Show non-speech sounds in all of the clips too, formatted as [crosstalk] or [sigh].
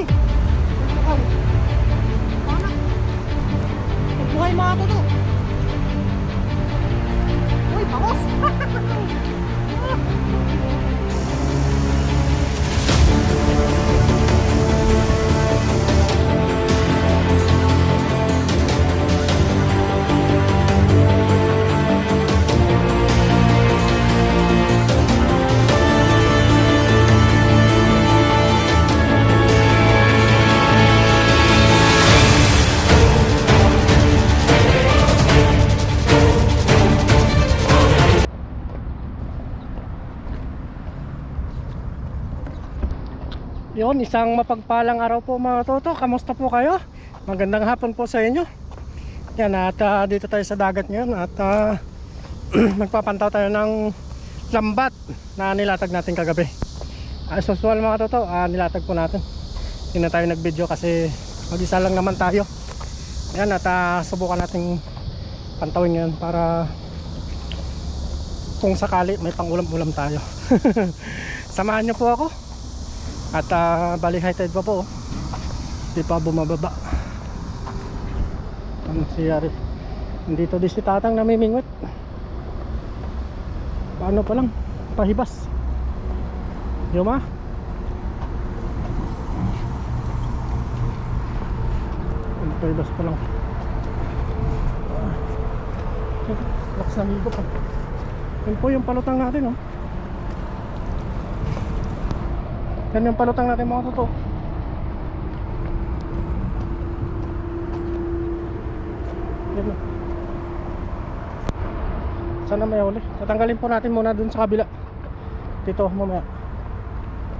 Uy! Isang mapagpalang araw po mga toto. Kamusta po kayo? Magandang hapon po sa inyo. Yan, at ah, dito tayo sa dagat ngayon at ah, [clears throat] magpapantaw tayo ng lambat na nilatag natin kagabi. As usual mga toto, ah, nilatag po natin. Hindi na tayo nag-video kasi mag-isa lang naman tayo. Yan, at ah, subukan natin pantawin ngayon para kung sakali may pang-ulam-ulam tayo. [laughs] Samahan niyo po ako. At uh, bali high tide pa po. oh. Hindi pa bumababa. Ano siyari? Dito din si tatang namimingwit. Paano pa lang? Pahibas. Yuma? Ang Pahibas pa lang. Ah. Lakas na ligo pa. Yun po yung palutang natin oh. Yan yung palutang natin mga totoo. Yan na. Sana may huli. Tatanggalin po natin muna dun sa kabila. Dito mamaya.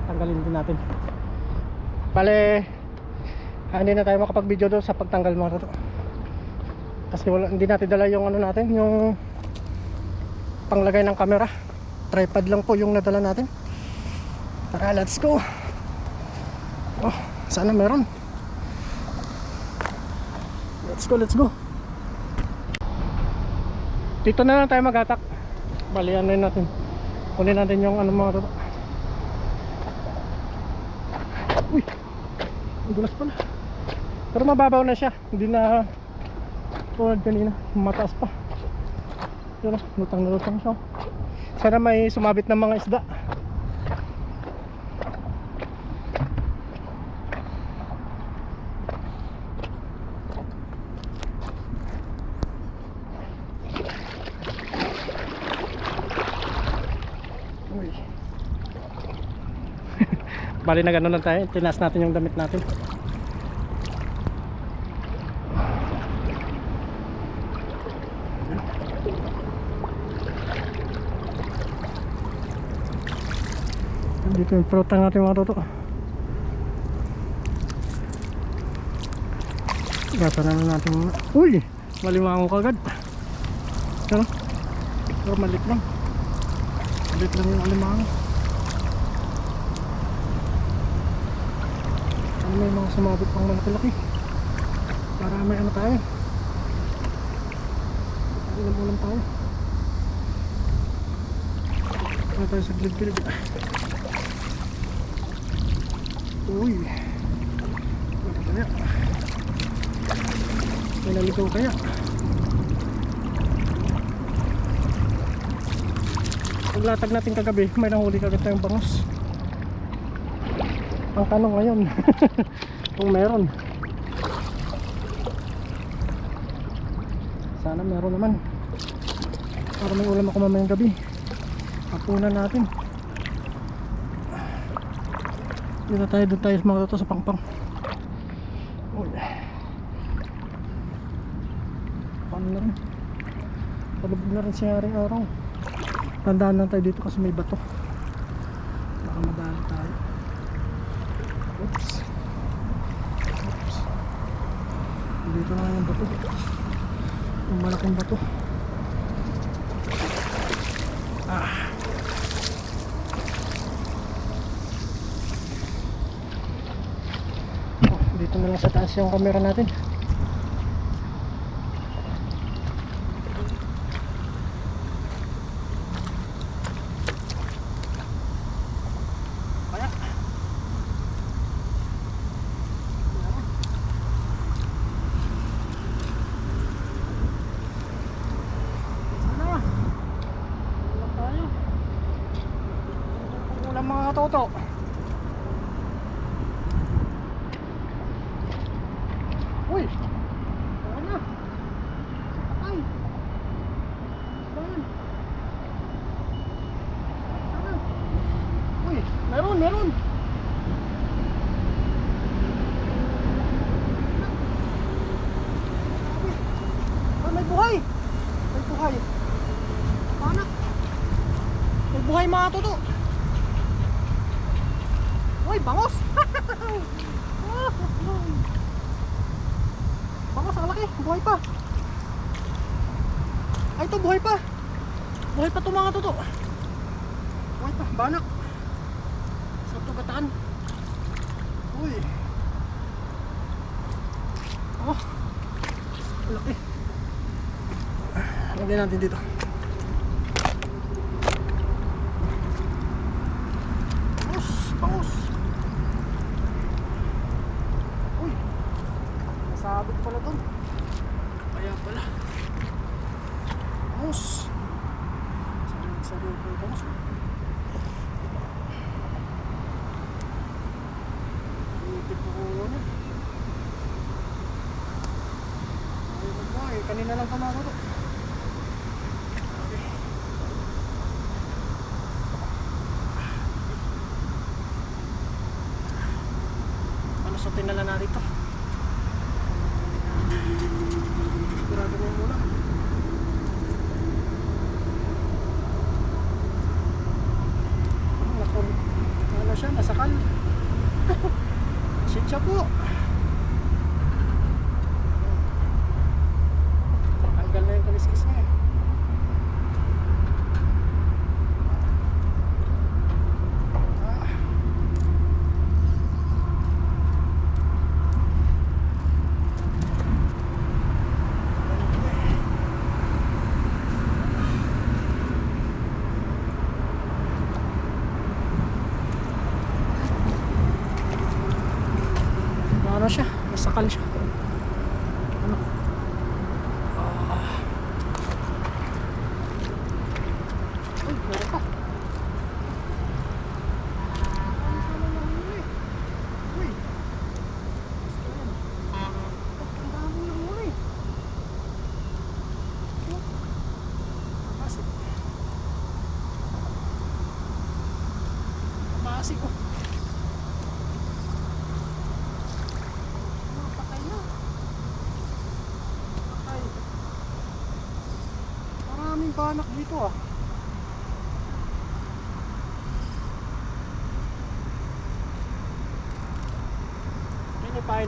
Tanggalin din natin. Bale, hindi na tayo makapag-video doon sa pagtanggal mga totoo. Kasi wala, hindi natin dala yung ano natin, yung panglagay ng camera. Tripod lang po yung nadala natin. Tara, let's go. Oh, sana meron. Let's go, let's go. Dito na lang tayo mag-attack. Bali, ano yun natin. Kunin natin yung ano mga toto. Uy! Ang dulas pala. Pero mababaw na siya. Hindi na tulad kanina. Mataas pa. Yun, lutang na lutang siya. Sana may sumabit ng mga isda. Uy. Bali na gano'n lang tayo. Tinas natin yung damit natin. Dito yung protang natin mga toto. Gata na lang natin mga... Uy! Malimango kagad. Ano? Pero malik lang. Malik lang yung alimango. Ano may mga sumabit pang malaki-laki. Para may ano tayo. Ulam-ulam tayo. Ano tayo sa gilid-gilid. Uy. Ano kaya? May naligaw kaya? Paglatag natin kagabi, may nahuli kagad tayong bangos. Ang tanong ngayon, [laughs] kung meron. Sana meron naman. Para may ulam ako mamayang gabi. Hapunan natin. Dito tayo, doon tayo mga to sa pangpang. Paano na rin? Palubog na rin rin araw. Tandaan lang tayo dito kasi may bato. Baka madali tayo. Oops. Oops. Dito na yung bato. Yung malaking bato. Ah. Oh, dito na lang sa taas yung camera natin. Kaya. Lang mga katoto. Uy! Saan na? Ay! Saan? Saan? Uy! Meron! Meron! Ah, may buhay! May buhay! Panak! May buhay mga toto! Uy! Bangos! Bangos ang laki! Buhay pa! Ay ito buhay pa! Buhay pa ito mga toto! Buhay pa! Banak! Sa ito gataan! Uy! Oh! Laki! Lagyan natin dito. Bangus! Bangus! Uy! Nasabit pala doon. Kaya pala. Bangus! Sabi sabi ko yung bangus. Ipit ko ulo niya. Ay, magbuhay. Kanina lang tumako to. Ano sa tinala na dito? Sigurado mo Okay.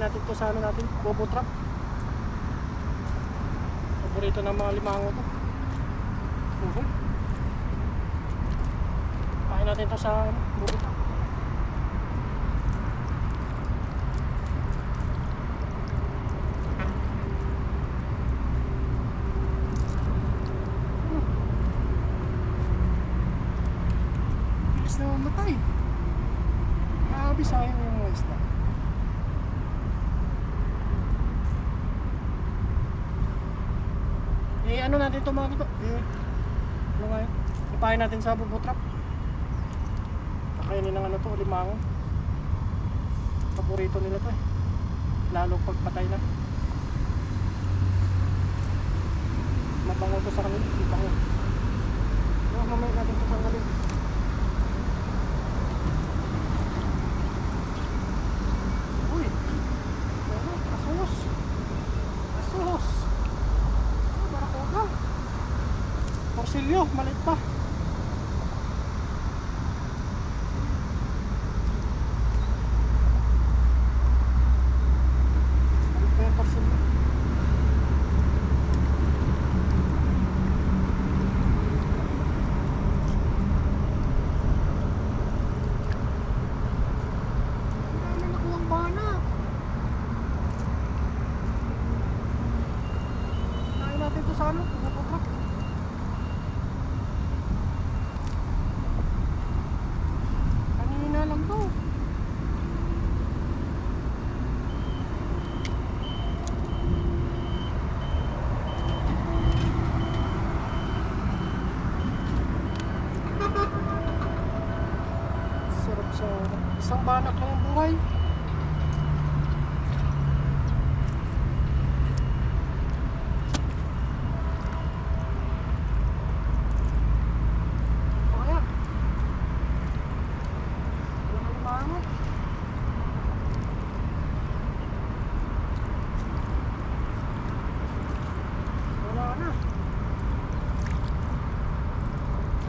Natin to sa ano natin, bobo trap. Paborito ng mga limango to. Uhul. Ipahin natin to sa bobo trap. Bilis na mamatay. Grabe sayang yung mga isda. Eh ano natin ito mga kito? Eh, ano nga yun? Ipahin natin sa bubutrap. Kakainin ng ano to, limango. Paborito nila to eh. Lalo pag patay na. Mabango to sa kanila, di bango. Oh, mamaya natin ito tanggalin. Uy! Ano? Asos! Asos! Ah, barakuda! Porsilyo, maliit pa. Maliit pa yung porsilyo. Ang dami nakuhang banak. Kain natin to sa ano? Bubutrap. Isang banak lang ang buhay.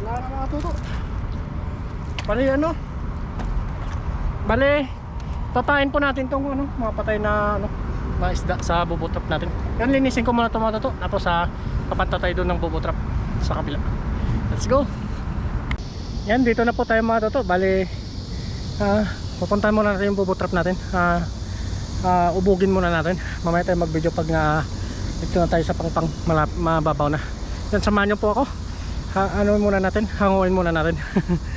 Wala na mga tuto. Bali ano? Bali, tatain po natin tong ano, mga patay na ano, mga isda sa bubutrap natin. Yan, linisin ko muna ito mga tuto. Tapos sa papanta tayo doon ng bubutrap sa kabila. Let's go! Yan, dito na po tayo mga tuto. Bali, ah, pupuntahan muna natin yung bubutrap natin. Ah, ah, ubugin muna natin. Mamaya tayo mag-video pag nga dito na tayo sa pangpang malap, mababaw na. Yan, samahan niyo po ako. Ha, ano muna natin, hanguin muna natin. [laughs]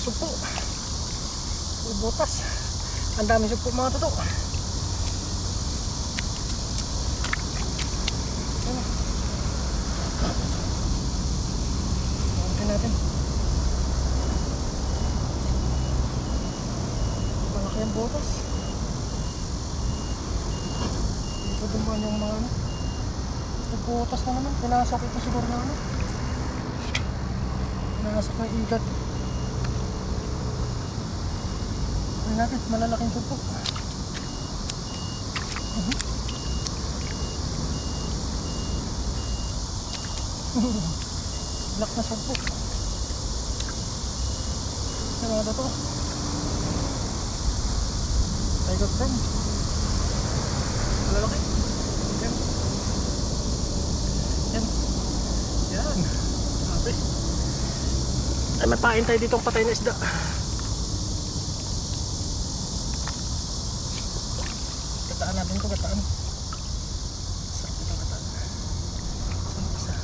Ang dami sugpo. Butas. Ang dami sugpo mga toto. Tingnan natin. Malaki ang butas. Dito ba yung mga ano? Na naman. Pinasok ito siguro na ano. Pinasok na igat. Natin, malalaking sugpo. Mhm. Black na sugpo. Ano mga to? Tiger Chrome. Malalaki. Yan. Yan. Yan. Sabi. Ay, may pain tayo ditong patay na isda. Kataan natin ito, kataan. Saan isa?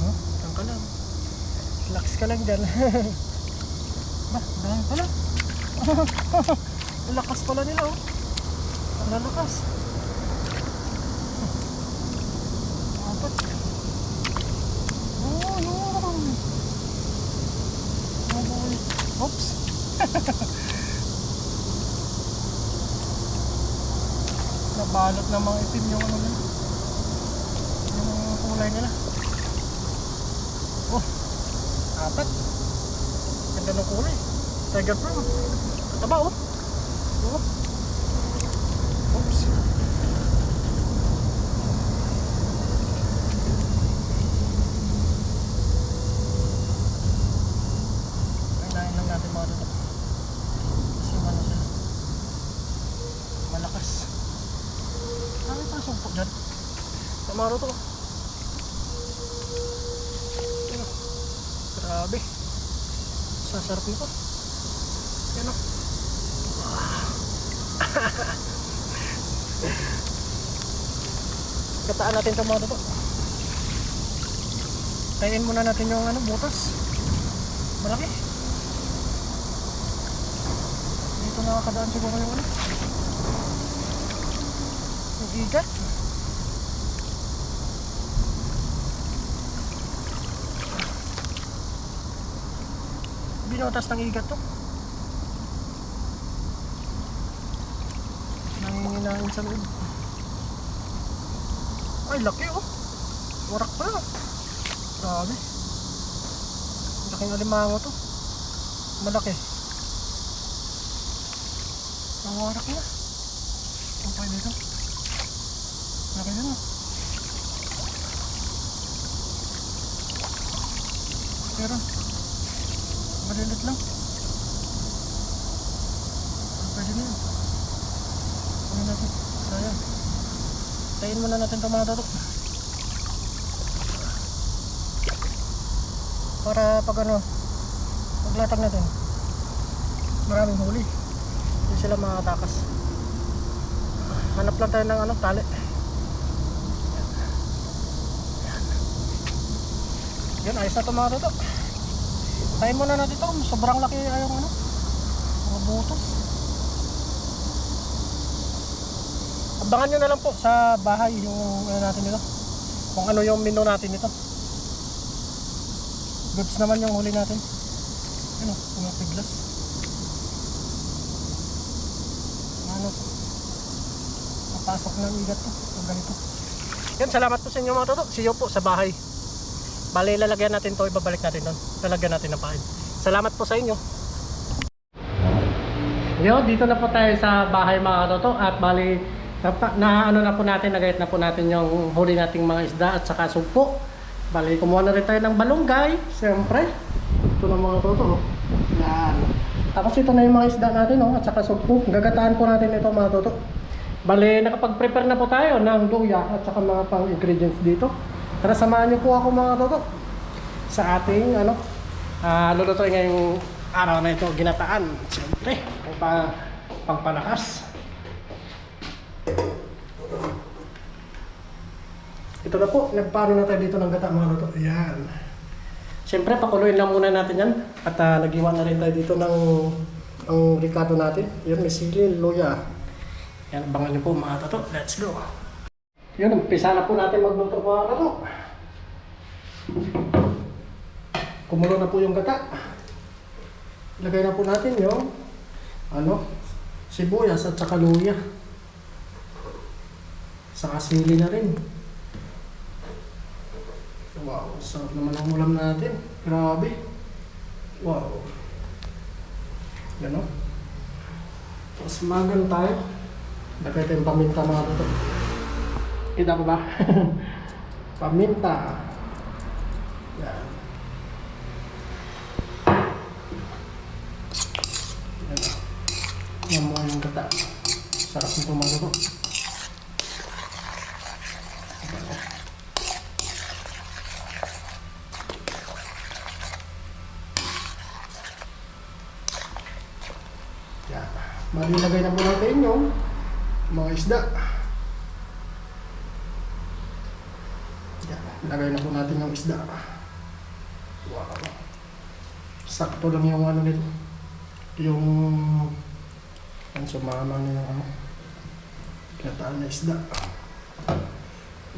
Huh? Saan ka lang? Relax ka lang dyan. [laughs] ba, dahil pala. [laughs] Ang lakas pala nila oh. Ang lalakas. Apat. Oh, yun. Oh, boy. Oops. Nabalot ng mga itim yung ano nila. Yung kulay nila. Oh apat. Ganda ng kulay. Tiger pro taba oh? Oh. Oops Kainain lang natin mga dito kasi ano sila malakas ano pa sumpok dyan? Tamaro to. Ano? Grabe. Sasarap nito. Yan o. Kataan natin ito mga toto. Tayin muna natin yung ano, butas. Malaki. Dito nakakadaan siguro yung ano. Yung igat. Binotas ng igat to. Nanginginain sa loob. Ay, laki oh. Warak pa. Grabe. Laking alimango to. Malaki. Nawarak na. Ang pwede ito. Laki din oh. Pero, malilit lang. Ang pwede na yun. Ano natin? Sayang. Tayin muna natin ito mga toto. Para pag ano, paglatag natin, maraming huli. Hindi sila makatakas. Hanap lang tayo ng ano, tali. Yan. Ayos na ito mga toto. Tayin muna natin ito. Sobrang laki yung ano, mga butos. Abangan nyo na lang po sa bahay yung ano natin nito. Kung ano yung menu natin nito. Goods naman yung huli natin. Ano, mga piglas. Ano, mapasok ng igat to. Pag ganito. Yan, salamat po sa inyo mga toto. See po sa bahay. Bale, lalagyan natin to, ibabalik natin doon. Lalagyan natin ng pain. Salamat po sa inyo. Yo, dito na po tayo sa bahay mga toto at bali na, ano na po natin, nagayat na po natin yung huli nating mga isda at saka sugpo. Bali, kumuha na rin tayo ng balunggay, siyempre. Ito na mga toto. oh. Yan. Tapos ito na yung mga isda natin, oh, at saka sugpo. Gagataan po natin ito mga toto. Bali, nakapag-prepare na po tayo ng luya at saka mga pang ingredients dito. Tara, samahan niyo po ako mga toto sa ating ano, ah lulutuin ngayong araw na ito, ginataan. Siyempre, ang pa, pangpalakas. Ito na po, nagpano na tayo dito ng gata mga luto. Ayan. Siyempre, pakuluin lang muna natin yan. At uh, nagiwa na rin tayo dito ng ang ricado natin. Yan, may sili, luya. Yan, abangan niyo po mga toto. Let's go. Yun, umpisa na po natin magluto mga toto. Kumulo na po yung gata. Ilagay na po natin yung ano, sibuyas at saka luya. Saka sili na rin. Wow, sarap naman ang ulam natin. Grabe. Wow. Yan o. Tapos magan tayo. Lagay tayong paminta mga toto. Kita ko ba? [laughs] paminta. Yan. Yan o. Mo yung gata. Sarap nito mga toto. Yan. Malilagay na po natin yung mga isda. Yan. Lagay na po natin yung isda. Wow. Sakto lang yung ano nito. Yung ang sumama nila ano. Kinataan na isda.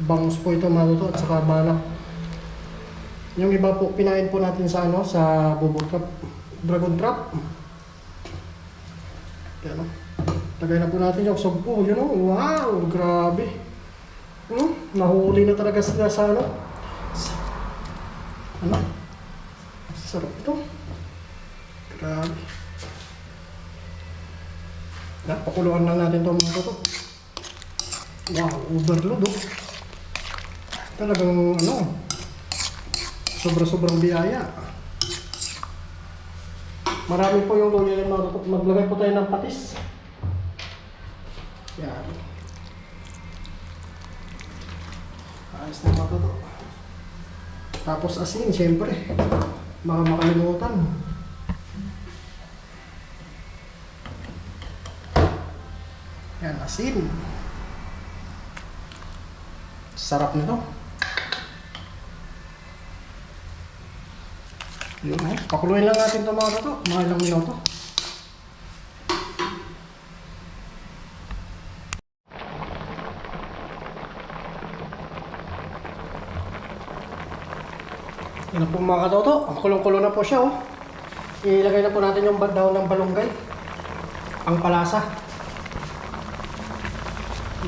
Bangus po ito maluto at saka balak. Yung iba po, pinain po natin sa ano, sa bubur trap, dragon trap. Yan o. Lagay na po natin yung sugpo. Yun o. Wow! Grabe. Hmm? Nahuli na talaga sila sa ano. Sa, ano? Sarap ito. Grabe. Napakuluan lang natin ito mga toto. Wow, overload oh. Talagang ano, sobra-sobrang biyaya. Marami po yung luya toto. Maglagay po tayo ng patis. Yan. Ayos na mga toto. Tapos asin, siyempre. Mga makalimutan. Yan, asin. Sarap nito. Yun eh. Pakuluin lang natin itong mga to. Mga ilang minuto. Yan na po mga katoto. Ang kulong-kulo na po siya oh. Ilagay na po natin yung daw ng balunggay. Ang palasa.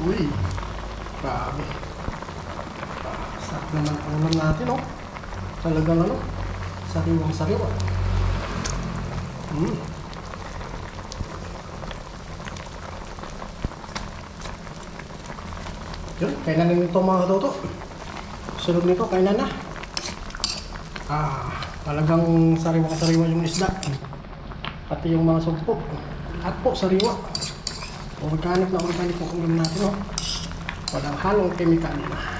Uy. Grabe. Sarap naman ang ulam natin oh. Talagang ano. Sariwang sariwa. Mm. Yun, kainan na nito mga katoto. Sunod nito, kainan na. Ah, talagang sariwa-sariwa yung isda. Pati yung mga sugpo. At po, sariwa. Organic na organic ang ulam natin, oh. Walang halong kemikal. Ah.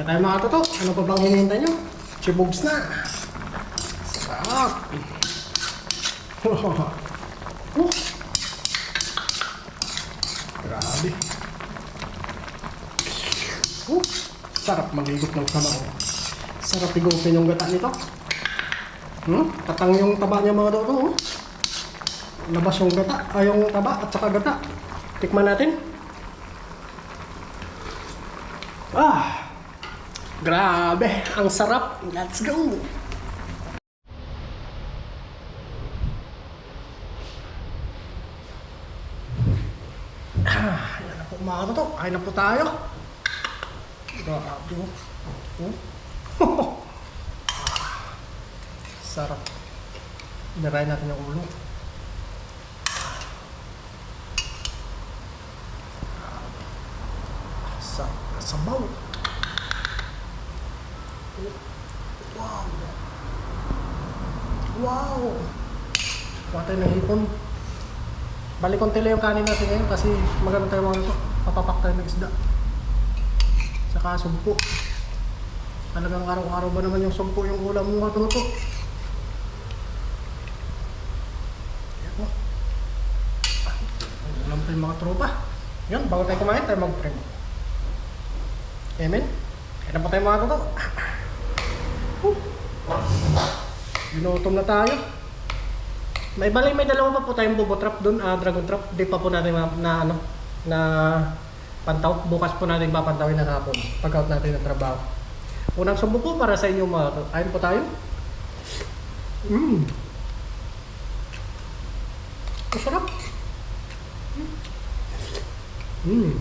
Na tayo mga toto. Ano pa bang hinihintay nyo? Chibugs na. Sarap. uh. Grabe. Uh. Sarap magligot ng sabaw. Sarap igupin yung gata nito. Hmm? Tatang yung taba niya mga toto. Oh. Labas yung gata, ay yung taba at saka gata. Tikman natin. Ah! Grabe! Ang sarap! Let's go! Ah, yan na po mga toto. Kain na po tayo. Grabe. Oh. [laughs] Sarap. Inaray natin yung ulo. Sa sabaw. Wow. Wow. Kuha tayo ng hipon. Balik konti lang yung kanin natin ngayon kasi maganda tayo mga ito. Papapak tayo ng isda. Saka sumpo. Talagang araw-araw ba naman yung sumpo yung ulam mo mga tuto? Yan mo. Ah, Ulam tayo mga tropa. Yan, bago tayo kumain tayo mag-pray. Amen? Kaya na pa tayo mga tuto. Whew. Ginutom na tayo. May bali may dalawa pa po tayong bobo trap doon, ah, dragon trap. Di pa po natin ma- na ano na pantaw. Bukas po natin papantawin ng hapon pag out natin ng trabaho. Unang sumbo po para sa inyo mga. Ayun po tayo. Mmm. Masarap. Mmm.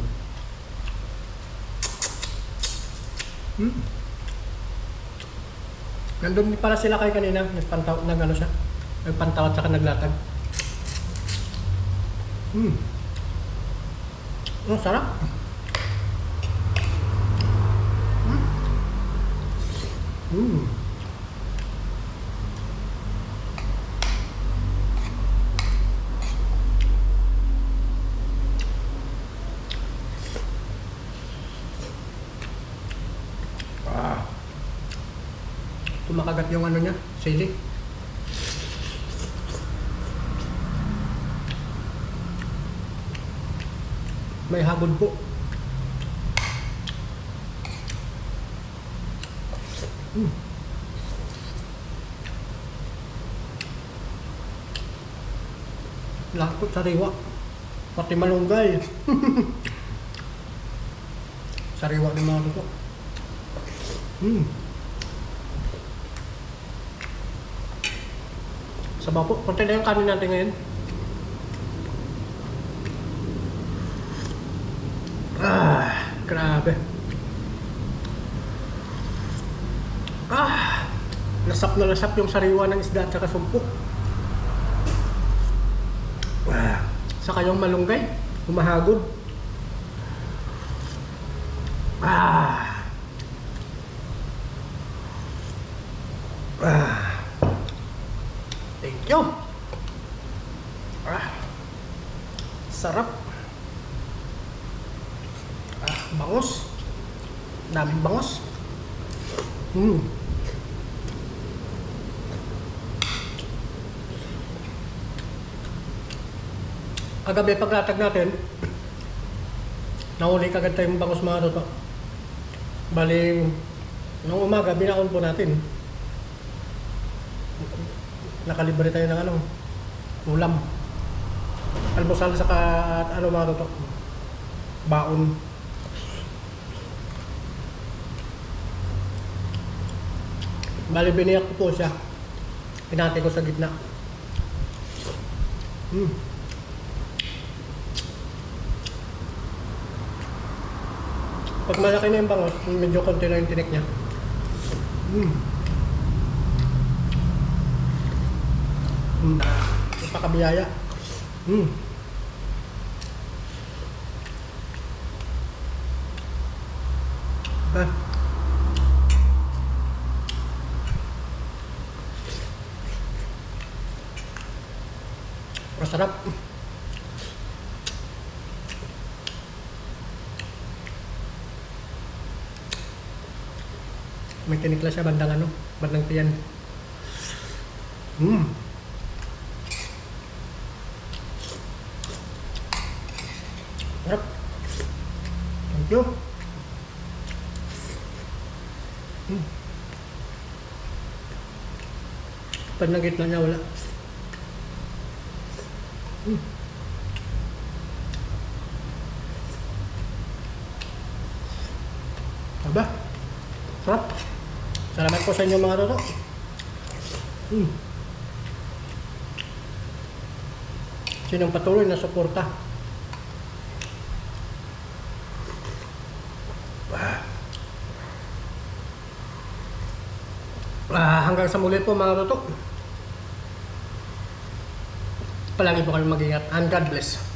Mmm. Nandun pala sila kay kanina, nagpantaw, nag ano siya, nagpantaw at saka naglatag. Hmm. Ang sarap. Hmm. Hmm. Ah. Tumakagat yung ano niya, sili. May hagod po. Mm. Lahat po sariwa. Pati malunggay. [laughs] sariwa din mga luto. Mm. Sabaw po. Konti na yung kanin natin ngayon. Ah, grabe. Ah, lasap na lasap yung sariwa ng isda at saka sumpok. Ah, saka yung malunggay, humahagod. Ah. Ah. Thank you. Ah. Sarap. Ah, bangos. Daming bangos. Hmm. Kagabi paglatag natin, Nahuli kagad tayong bangus mga toto. Bali, nung umaga, binaon po natin. Nakalibre tayo ng ano, ulam. Almusal sa ano mga toto. Baon. Bali, biniyak ko po siya. Pinati ko sa gitna. Hmm. Pag malaki na yung bangos, medyo konti na yung tinik niya. Mm. Mm. Napakabiyaya. Mm. Ah. Masarap. May tinikla siya bandang ano, bandang tiyan. Mm. Sarap. Thank you. Mm. Pag nang gitna niya, wala. Mm. Aba, sarap. Salamat po sa inyo mga toto. Mm. Sinong patuloy na suporta. Ah. Ah, hanggang sa muli po mga toto. Palagi po kayong mag-ingat and God bless.